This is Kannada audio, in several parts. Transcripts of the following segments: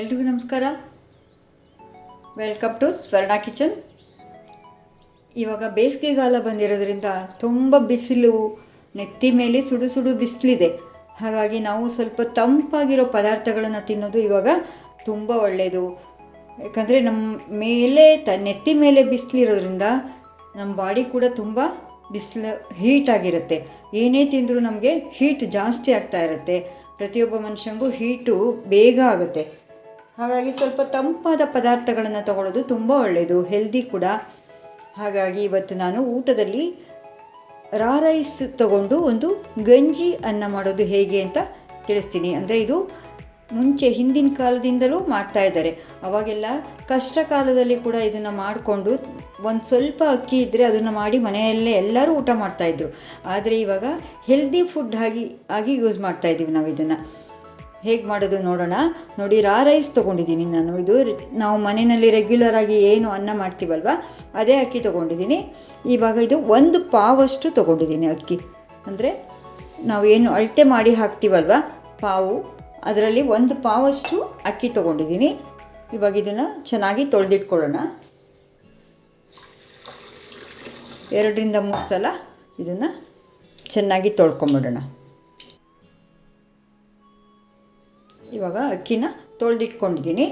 ಎಲ್ರಿಗೂ ನಮಸ್ಕಾರ. ವೆಲ್ಕಮ್ ಟು ಸ್ವರ್ಣ ಕಿಚನ್ ಇವಾಗ ಬೇಸಿಗೆಗಾಲ ಬಂದಿರೋದ್ರಿಂದ ತುಂಬ ಬಿಸಿಲು, ನೆತ್ತಿ ಮೇಲೆ ಸುಡು ಸುಡು ಬಿಸಿಲಿದೆ. ಹಾಗಾಗಿ ನಾವು ಸ್ವಲ್ಪ ತಂಪಾಗಿರೋ ಪದಾರ್ಥಗಳನ್ನು ತಿನ್ನೋದು ಇವಾಗ ತುಂಬ ಒಳ್ಳೆಯದು ಯಾಕಂದರೆ ನಮ್ಮ ಮೇಲೆ ತ, ನೆತ್ತಿ ಮೇಲೆ ಬಿಸಿಲಿರೋದ್ರಿಂದ ನಮ್ಮ ಬಾಡಿ ಕೂಡ ತುಂಬ ಬಿಸಿಲು ಹೀಟ್ ಆಗಿರುತ್ತೆ. ಏನೇ ತಿಂದರೂ ನಮಗೆ ಹೀಟ್ ಜಾಸ್ತಿ ಆಗ್ತಾ ಇರುತ್ತೆ. ಪ್ರತಿಯೊಬ್ಬ ಮನುಷ್ಯನಿಗೂ ಹೀಟು ಬೇಗ ಆಗುತ್ತೆ. ಹಾಗಾಗಿ ಸ್ವಲ್ಪ ತಂಪಾದ ಪದಾರ್ಥಗಳನ್ನು ತಗೊಳ್ಳೋದು ತುಂಬ ಒಳ್ಳೆಯದು ಹೆಲ್ದಿ ಕೂಡ. ಹಾಗಾಗಿ ಇವತ್ತು ನಾನು ಊಟದಲ್ಲಿ ರಾ ರೈಸ್ ತಗೊಂಡು ಒಂದು ಗಂಜಿ ಅನ್ನ ಮಾಡೋದು ಹೇಗೆ ಅಂತ ತಿಳಿಸ್ತೀನಿ. ಅಂದರೆ ಇದು ಮುಂಚೆ ಹಿಂದಿನ ಕಾಲದಿಂದಲೂ ಮಾಡ್ತಾ ಇದ್ದಾರೆ. ಅವಾಗೆಲ್ಲ ಕಷ್ಟ ಕಾಲದಲ್ಲಿ ಕೂಡ ಇದನ್ನು ಮಾಡಿಕೊಂಡು ಒಂದು ಸ್ವಲ್ಪ ಅಕ್ಕಿ ಇದ್ದರೆ ಅದನ್ನು ಮಾಡಿ ಮನೆಯಲ್ಲೇ ಎಲ್ಲರೂ ಊಟ ಮಾಡ್ತಾಯಿದ್ರು ಆದರೆ ಇವಾಗ ಹೆಲ್ದಿ ಫುಡ್ ಆಗಿ ಆಗಿ ಯೂಸ್ ಮಾಡ್ತಾಯಿದ್ದೀವಿ ನಾವು ಇದನ್ನು. ಹೇಗೆ ಮಾಡೋದು ನೋಡೋಣ. ನೋಡಿ ರಾ ರೈಸ್ ತೊಗೊಂಡಿದ್ದೀನಿ ನಾನು. ಇದು ನಾವು ಮನೆಯಲ್ಲಿ ರೆಗ್ಯುಲರ್ ಆಗಿ ಏನು ಅನ್ನ ಮಾಡ್ತೀವಲ್ವ, ಅದೇ ಅಕ್ಕಿ ತೊಗೊಂಡಿದ್ದೀನಿ. ಇವಾಗ ಇದು ಒಂದು ಪಾವಷ್ಟು ತೊಗೊಂಡಿದ್ದೀನಿ ಅಕ್ಕಿ. ಅಂದರೆ ನಾವು ಏನು ಅಳತೆ ಮಾಡಿ ಹಾಕ್ತೀವಲ್ವ, ಪಾವು, ಅದರಲ್ಲಿ ಒಂದು ಪಾವಷ್ಟು ಅಕ್ಕಿ ತೊಗೊಂಡಿದ್ದೀನಿ. ಇವಾಗ ಇದನ್ನು ಚೆನ್ನಾಗಿ ತೊಳೆದಿಟ್ಕೊಳ್ಳೋಣ. ಎರಡರಿಂದ ಮೂರು ಸಲ ಇದನ್ನು ಚೆನ್ನಾಗಿ ತೊಳ್ಕೊಂಬಿಡೋಣ. ಇವಾಗ ಅಕ್ಕಿನ ತೊಳೆದಿಟ್ಕೊಂಡಿದ್ದೀನಿ.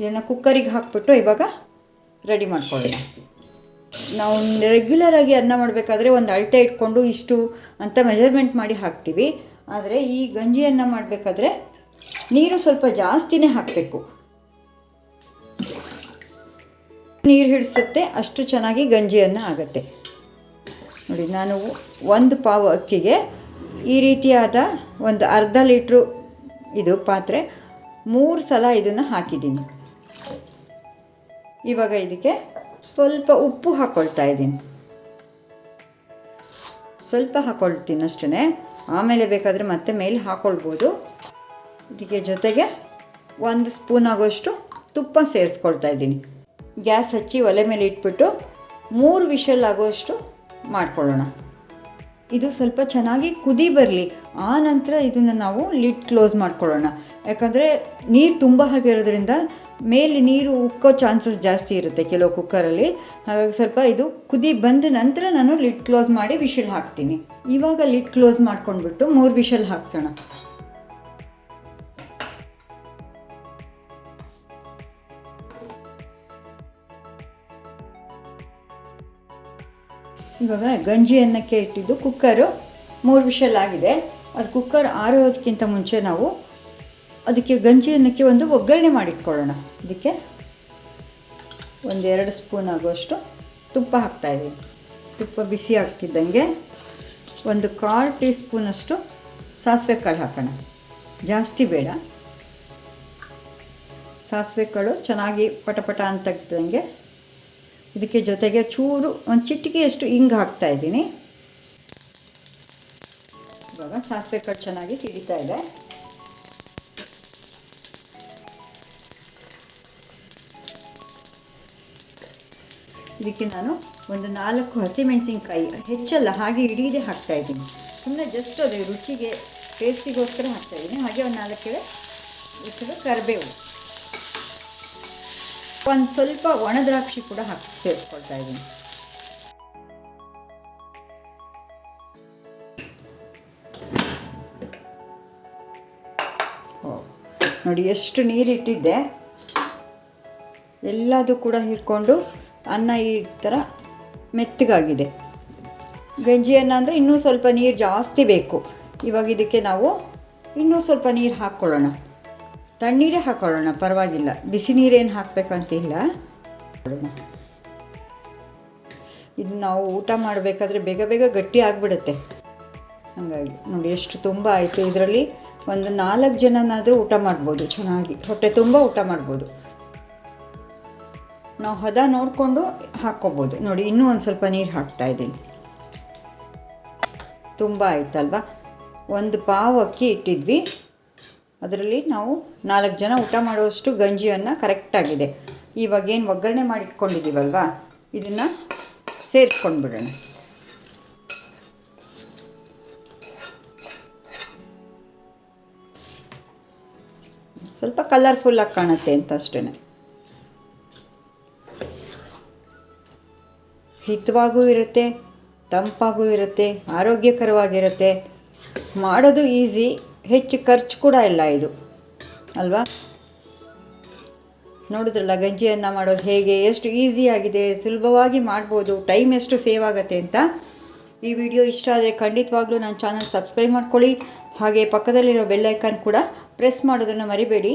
ಇದನ್ನು ಕುಕ್ಕರಿಗೆ ಹಾಕ್ಬಿಟ್ಟು ಇವಾಗ ರೆಡಿ ಮಾಡ್ಕೊಳ್ಳೋಣ. ನಾವು ರೆಗ್ಯುಲರಾಗಿ ಅನ್ನ ಮಾಡಬೇಕಾದ್ರೆ ಒಂದು ಅಳತೆ ಇಟ್ಕೊಂಡು ಇಷ್ಟು ಅಂತ ಮೆಜರ್ಮೆಂಟ್ ಮಾಡಿ ಹಾಕ್ತೀವಿ. ಆದರೆ ಈ ಗಂಜಿಯನ್ನ ಮಾಡಬೇಕಾದ್ರೆ ನೀರು ಸ್ವಲ್ಪ ಜಾಸ್ತಿನೇ ಹಾಕಬೇಕು. ನೀರು ಹಿಡಿಸುತ್ತೆ, ಅಷ್ಟು ಚೆನ್ನಾಗಿ ಗಂಜಿಯನ್ನು ಆಗುತ್ತೆ. ನೋಡಿ, ನಾನು ಒಂದು ಪಾವು ಅಕ್ಕಿಗೆ ಈ ರೀತಿಯಾದ ಒಂದು ಅರ್ಧ ಲೀಟ್ರು ಇದು ಪಾತ್ರೆ. ಮೂರು ಸಲ ಇದನ್ನು ಹಾಕಿದ್ದೀನಿ. ಇವಾಗ ಇದಕ್ಕೆ ಸ್ವಲ್ಪ ಉಪ್ಪು ಹಾಕ್ಕೊಳ್ತಾ ಇದ್ದೀನಿ. ಸ್ವಲ್ಪ ಹಾಕ್ಕೊಳ್ತೀನಿ ಅಷ್ಟೇ ಆಮೇಲೆ ಬೇಕಾದರೆ ಮತ್ತೆ ಮೇಲೆ ಹಾಕ್ಕೊಳ್ಬೋದು ಇದಕ್ಕೆ ಜೊತೆಗೆ ಒಂದು ಸ್ಪೂನ್ ಆಗೋಷ್ಟು ತುಪ್ಪ ಸೇರಿಸ್ಕೊಳ್ತಾ ಇದ್ದೀನಿ. ಗ್ಯಾಸ್ ಹಚ್ಚಿ ಒಲೆ ಮೇಲೆ ಇಟ್ಬಿಟ್ಟು ಮೂರು ವಿಷಲ್ ಆಗೋಷ್ಟು ಮಾಡ್ಕೊಳ್ಳೋಣ. ಇದು ಸ್ವಲ್ಪ ಚೆನ್ನಾಗಿ ಕುದಿ ಬರಲಿ. ಆ ನಂತರ ಇದನ್ನು ನಾವು ಲಿಡ್ ಕ್ಲೋಸ್ ಮಾಡ್ಕೊಳ್ಳೋಣ. ಯಾಕಂದರೆ ನೀರು ತುಂಬ ಹಾಕಿರೋದ್ರಿಂದ ಮೇಲೆ ನೀರು ಉಕ್ಕೋ ಚಾನ್ಸಸ್ ಜಾಸ್ತಿ ಇರುತ್ತೆ ಕೆಲವು ಕುಕ್ಕರಲ್ಲಿ ಹಾಗಾಗಿ ಸ್ವಲ್ಪ ಇದು ಕುದಿ ಬಂದ ನಂತರ ನಾನು ಲಿಡ್ ಕ್ಲೋಸ್ ಮಾಡಿ ವಿಷಲ್ ಹಾಕ್ತೀನಿ. ಇವಾಗ ಲಿಡ್ ಕ್ಲೋಸ್ ಮಾಡ್ಕೊಂಡ್ಬಿಟ್ಟು ಮೂರು ವಿಷಲ್ ಹಾಕ್ಸೋಣ. ಇವಾಗ ಗಂಜಿ ಅನ್ನಕ್ಕೆ ಇಟ್ಟಿದ್ದು ಕುಕ್ಕರು. ಮೂರು ವಿಷಲ್ ಆಗಿದೆ. ಅದು ಕುಕ್ಕರ್ ಆರೋದಕ್ಕಿಂತ ಮುಂಚೆ ನಾವು ಅದಕ್ಕೆ ಗಂಜಿ ಅನ್ನಕ್ಕೆ ಒಂದು ಒಗ್ಗರಣೆ ಮಾಡಿಟ್ಕೊಳ್ಳೋಣ. ಅದಕ್ಕೆ ಒಂದೆರಡು ಸ್ಪೂನ್ ಆಗುವಷ್ಟು ತುಪ್ಪ ಹಾಕ್ತಾಯಿದ್ದೀನಿ ತುಪ್ಪ ಬಿಸಿ ಆಗ್ತಿದ್ದಂಗೆ ಒಂದು ಕಾಲು ಟೀ ಸ್ಪೂನಷ್ಟು ಸಾಸಿವೆ ಕಾಳು ಹಾಕೋಣ. ಜಾಸ್ತಿ ಬೇಡ. ಸಾಸಿವೆ ಕಾಳು ಚೆನ್ನಾಗಿ ಪಟಪಟ ಅಂತಂಗೆ ಇದಕ್ಕೆ ಜೊತೆಗೆ ಚೂರು, ಒಂದು ಚಿಟಿಕೆಯಷ್ಟು ಹಾಕ್ತಾ ಇದ್ದೀನಿ. ಇವಾಗ ಸಾಸಿವೆ ಕಟ್ ಚೆನ್ನಾಗಿ ಸಿಡಿತಾ ಇದೆ. ಇದಕ್ಕೆ ನಾನು ಒಂದು ನಾಲ್ಕು ಹಸಿಮೆಣಸಿನ್ಕಾಯಿ ಹೆಚ್ಚಲ್ಲ, ಹಾಗೆ ಇಡೀದೆ ಹಾಕ್ತಾ ಇದ್ದೀನಿ. ಸುಮ್ಮನೆ ಜಸ್ಟ್ ಅದೇ ರುಚಿಗೆ ಟೇಸ್ಟಿಗೋಸ್ಕರ ಹಾಕ್ತಾ ಇದ್ದೀನಿ. ಹಾಗೆ ಒಂದು ನಾಲ್ಕು ಇಷ್ಟು ಕರಿಬೇವು. ಒಂದು ಸ್ವಲ್ಪ ಒಣ ದ್ರಾಕ್ಷಿ ಕೂಡ ಹಾಕಿ ಸೇರಿಸ್ಕೊಳ್ತಾ ಇದ್ದೀನಿ ನೋಡಿ ಎಷ್ಟು ನೀರಿಟ್ಟಿದ್ದೆ ಎಲ್ಲದೂ ಕೂಡ ಹಿಡ್ಕೊಂಡು ಅನ್ನ ಈ ಥರ ಮೆತ್ತಗಾಗಿದೆ. ಗಂಜಿ ಅನ್ನ ಅಂದರೆ ಇನ್ನೂ ಸ್ವಲ್ಪ ನೀರು ಜಾಸ್ತಿ ಬೇಕು. ಇವಾಗ ಇದಕ್ಕೆ ನಾವು ಇನ್ನೂ ಸ್ವಲ್ಪ ನೀರು ಹಾಕ್ಕೊಳ್ಳೋಣ. ತಣ್ಣೀರೇ ಹಾಕೊಳ್ಳೋಣ, ಪರವಾಗಿಲ್ಲ. ಬಿಸಿ ನೀರೇನು ಹಾಕಬೇಕಂತಿಲ್ಲ ಇದು ನಾವು ಊಟ ಮಾಡಬೇಕಾದ್ರೆ ಬೇಗ ಬೇಗ ಗಟ್ಟಿ ಆಗಿಬಿಡುತ್ತೆ. ಹಾಗಾಗಿ ನೋಡಿ ಎಷ್ಟು ತುಂಬ ಆಯಿತು ಇದರಲ್ಲಿ. ಒಂದು ನಾಲ್ಕು ಜನನಾದರೂ ಊಟ ಮಾಡ್ಬೋದು, ಚೆನ್ನಾಗಿ. ಹೊಟ್ಟೆ ತುಂಬ ಊಟ ಮಾಡ್ಬೋದು. ನಾವು ಹದ ನೋಡಿಕೊಂಡು ಹಾಕ್ಕೋಬೋದು. ನೋಡಿ, ಇನ್ನೂ ಒಂದು ಸ್ವಲ್ಪ ನೀರು ಹಾಕ್ತಾ ಇದ್ದೀನಿ. ತುಂಬ ಆಯ್ತಲ್ವಾ? ಒಂದು ಪಾವು ಅಕ್ಕಿ ಇಟ್ಟಿದ್ವಿ. ಅದರಲ್ಲಿ ನಾವು ನಾಲ್ಕು ಜನ ಊಟ ಮಾಡುವಷ್ಟು ಗಂಜಿಯನ್ನು ಕರೆಕ್ಟಾಗಿದೆ ಇವಾಗ ಏನು ಒಗ್ಗರಣೆ ಮಾಡಿಟ್ಕೊಂಡಿದ್ದೀವಲ್ವ? ಇದನ್ನು ಸೇರಿಸ್ಕೊಂಡ್ಬಿಡೋಣ. ಸ್ವಲ್ಪ ಕಲರ್ಫುಲ್ಲಾಗಿ ಕಾಣುತ್ತೆ ಅಂತ ಅಷ್ಟೇ ಹಿತವಾಗೂ ಇರುತ್ತೆ, ತಂಪಾಗೂ ಇರುತ್ತೆ, ಆರೋಗ್ಯಕರವಾಗಿರುತ್ತೆ. ಮಾಡೋದು ಈಸಿ ಹೆಚ್ಚು ಖರ್ಚು ಕೂಡ ಇಲ್ಲ ಇದು. ಅಲ್ವಾ? ನೋಡಿದ್ರಲ್ಲ, ಗಂಜಿಯನ್ನು ಮಾಡೋದು ಹೇಗೆ, ಎಷ್ಟು ಈಸಿ ಆಗಿದೆ, ಸುಲಭವಾಗಿ ಮಾಡ್ಬೋದು ಟೈಮ್ ಎಷ್ಟು ಸೇವ್ ಆಗುತ್ತೆ ಅಂತ. ಈ ವಿಡಿಯೋ ಇಷ್ಟ ಆದರೆ ಖಂಡಿತವಾಗ್ಲೂ ನನ್ನ ಚಾನಲ್ ಸಬ್ಸ್ಕ್ರೈಬ್ ಮಾಡ್ಕೊಳ್ಳಿ. ಹಾಗೆ ಪಕ್ಕದಲ್ಲಿರೋ ಬೆಲ್ಲೈಕನ್ ಕೂಡ ಪ್ರೆಸ್ ಮಾಡೋದನ್ನು ಮರಿಬೇಡಿ.